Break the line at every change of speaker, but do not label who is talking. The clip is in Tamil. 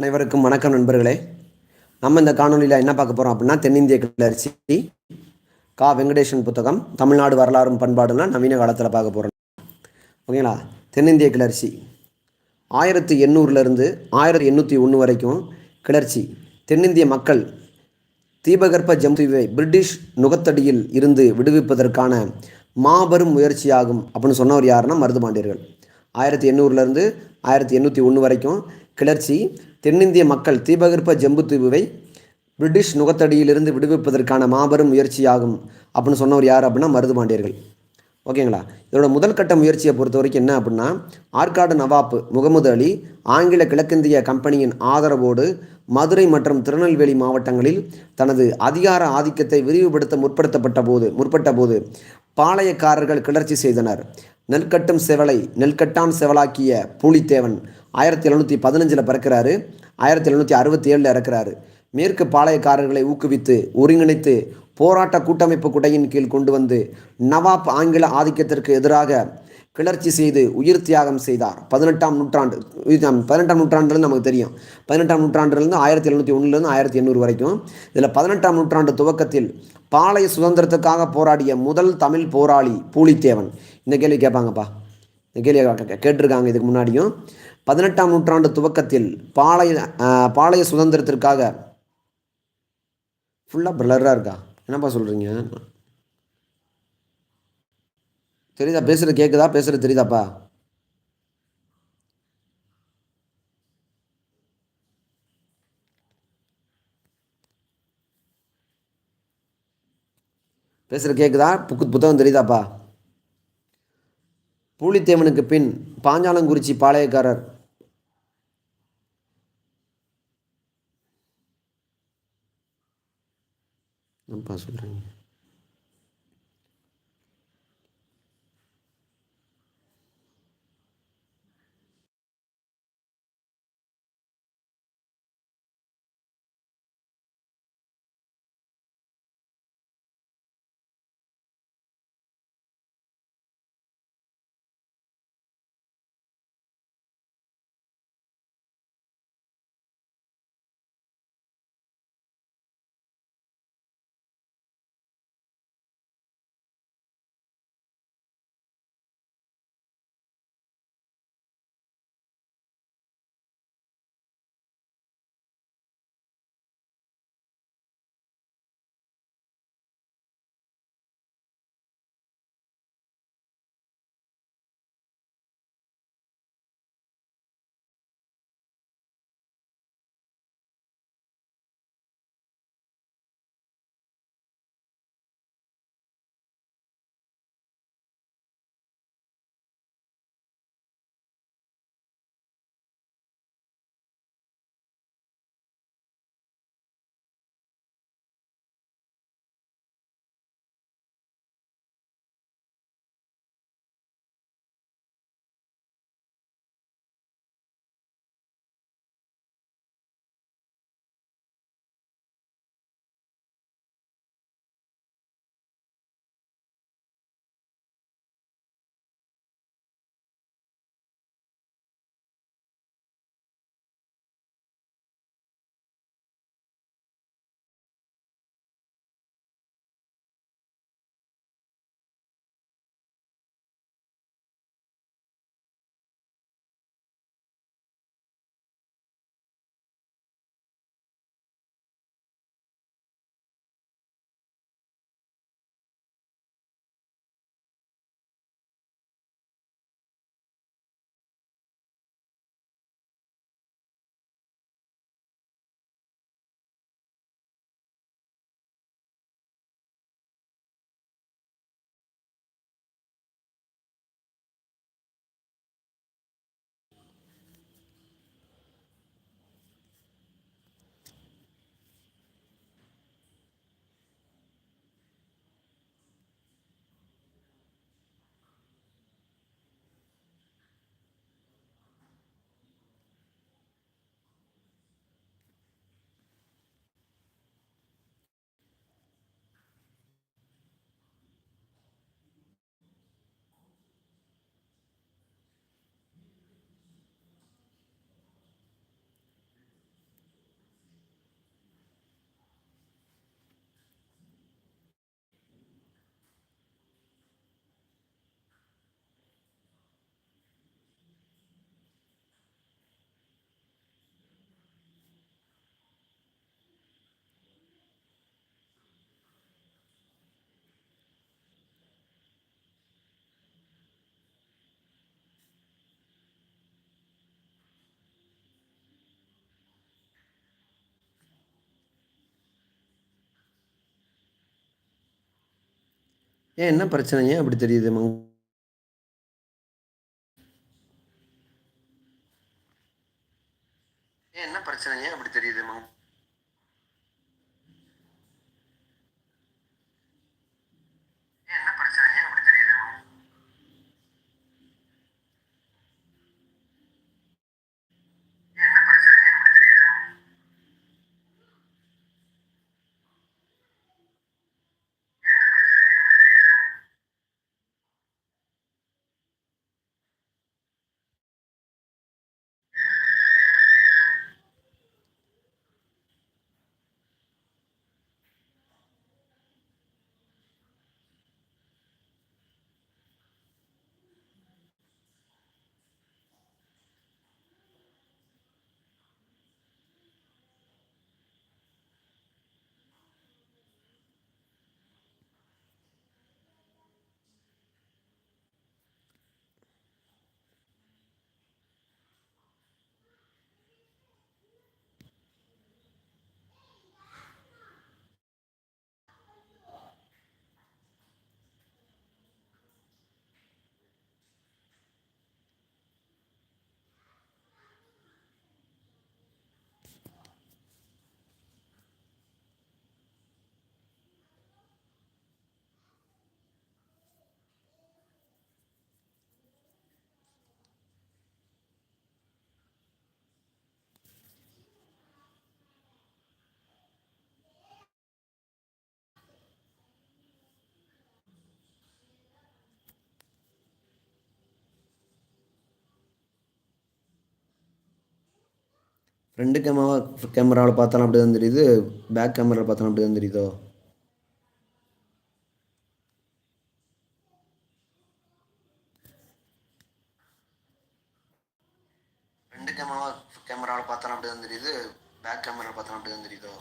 அனைவருக்கும் வணக்கம் நண்பர்களே. நம்ம இந்த காணொலியில் என்ன பார்க்க போகிறோம் அப்படின்னா தென்னிந்திய கிளர்ச்சி கா. வெங்கடேசன் புத்தகம் தமிழ்நாடு வரலாறும் பண்பாடுலாம் நவீன காலத்தில் பார்க்க போகிறோம் ஓகேங்களா? தென்னிந்திய கிளர்ச்சி. ஆயிரத்தி எண்ணூறுலேருந்து ஆயிரத்தி எண்ணூற்றி ஒன்று வரைக்கும் கிளர்ச்சி. தென்னிந்திய மக்கள் தீபகற்ப ஜம்புவை பிரிட்டிஷ் நுகத்தடியில் இருந்து விடுவிப்பதற்கான மாபெரும் முயற்சியாகும் அப்படின்னு சொன்னவர் யாருன்னா மருதுபாண்டியர்கள் ஆயிரத்தி எண்ணூறுலேருந்து ஆயிரத்தி எண்ணூற்றி ஒன்று வரைக்கும் கிளர்ச்சி தென்னிந்திய மக்கள் தீபகற்ப ஜம்புத்தீவுவை பிரிட்டிஷ் நுகத்தடியிலிருந்து விடுவிப்பதற்கான மாபெரும் முயற்சியாகும் அப்படின்னு சொன்னவர் யார் அப்படின்னா மருதுபாண்டியர்கள் ஓகேங்களா? இதோட முதல் கட்ட முயற்சியை பொறுத்த வரைக்கும் என்ன அப்படின்னா ஆற்காடு நவாப் முகமது அலி ஆங்கில கிழக்கிந்திய கம்பெனியின் ஆதரவோடு மதுரை மற்றும் திருநெல்வேலி மாவட்டங்களில் தனது அதிகார ஆதிக்கத்தை விரிவுபடுத்த முற்படுத்தப்பட்ட போது முற்பட்ட போது பாளையக்காரர்கள் கிளர்ச்சி செய்தனர். நெல்கட்டும் செவலை நெல்கட்டான் செவலாக்கிய பூலித்தேவன் ஆயிரத்தி எழுநூற்றி பதினஞ்சில் பிறக்கிறாரு. ஆயிரத்தி எழுநூற்றி அறுபத்தி ஏழில் இறக்கிறாரு. மேற்கு பாளையக்காரர்களை ஊக்குவித்து ஒருங்கிணைத்து போராட்ட கூட்டமைப்பு குடையின் கீழ் கொண்டு வந்து நவாப் ஆங்கில ஆதிக்கத்திற்கு எதிராக கிளர்ச்சி செய்து உயிர் தியாகம் செய்தார். பதினெட்டாம் நூற்றாண்டு பதினெட்டாம் நூற்றாண்டுலேருந்து நமக்கு தெரியும். பதினெட்டாம் நூற்றாண்டுலேருந்து ஆயிரத்தி எழுநூற்றி ஒன்றுலேருந்து ஆயிரத்தி எண்ணூறு வரைக்கும். இதில் பதினெட்டாம் நூற்றாண்டு துவக்கத்தில் பாளைய சுதந்திரத்துக்காக போராடிய முதல் தமிழ் போராளி பூலித்தேவன். இந்த கேள்வி கேட்பாங்கப்பா. இந்த கேள்வி கேட்டிருக்காங்க இதுக்கு முன்னாடியும். பதினெட்டாம் நூற்றாண்டு துவக்கத்தில் பாளைய பாளைய சுதந்திரத்திற்காக ஃபுல்லாக பிளராக இருக்கா? என்னப்பா சொல்கிறீங்க தெரியுதா? பேசுகிறது கேட்குதா பேசுகிறது தெரியுதாப்பா? பேசுகிற கேட்குதா புக்கு புத்தகம் தெரியுதாப்பா? பூலித்தேவனுக்கு பின் பாஞ்சாலங்குறிச்சி பாளையக்காரர். என்னப்பா சொல்கிறீங்க ஏன் என்ன பிரச்சனை? ஏன் அப்படி தெரியுது மங்? ஏன் என்ன பிரச்சனை? ஏன் அப்படி தெரியுது மங்க ஏன் என்ன பிரச்சனை ஏன் அப்படி தெரியுது மங் ஏன் என்ன பிரச்சனை ஏன் அப்படி தெரியுது மங் ஃப்ரண்ட் கேமரா கேமராவில் பார்த்தாலும் அப்படி தான் தெரியுது. பேக் கேமராவில் பார்த்தாலும் அப்படி தான் தெரியுதோ? ஃப்ரண்ட் கேமரா கேமராவில் பார்த்தாலும் அப்படி தான் தெரியுது. பேக் கேமராவில் பார்த்தாலும் அப்படி தான் தெரியுதோ?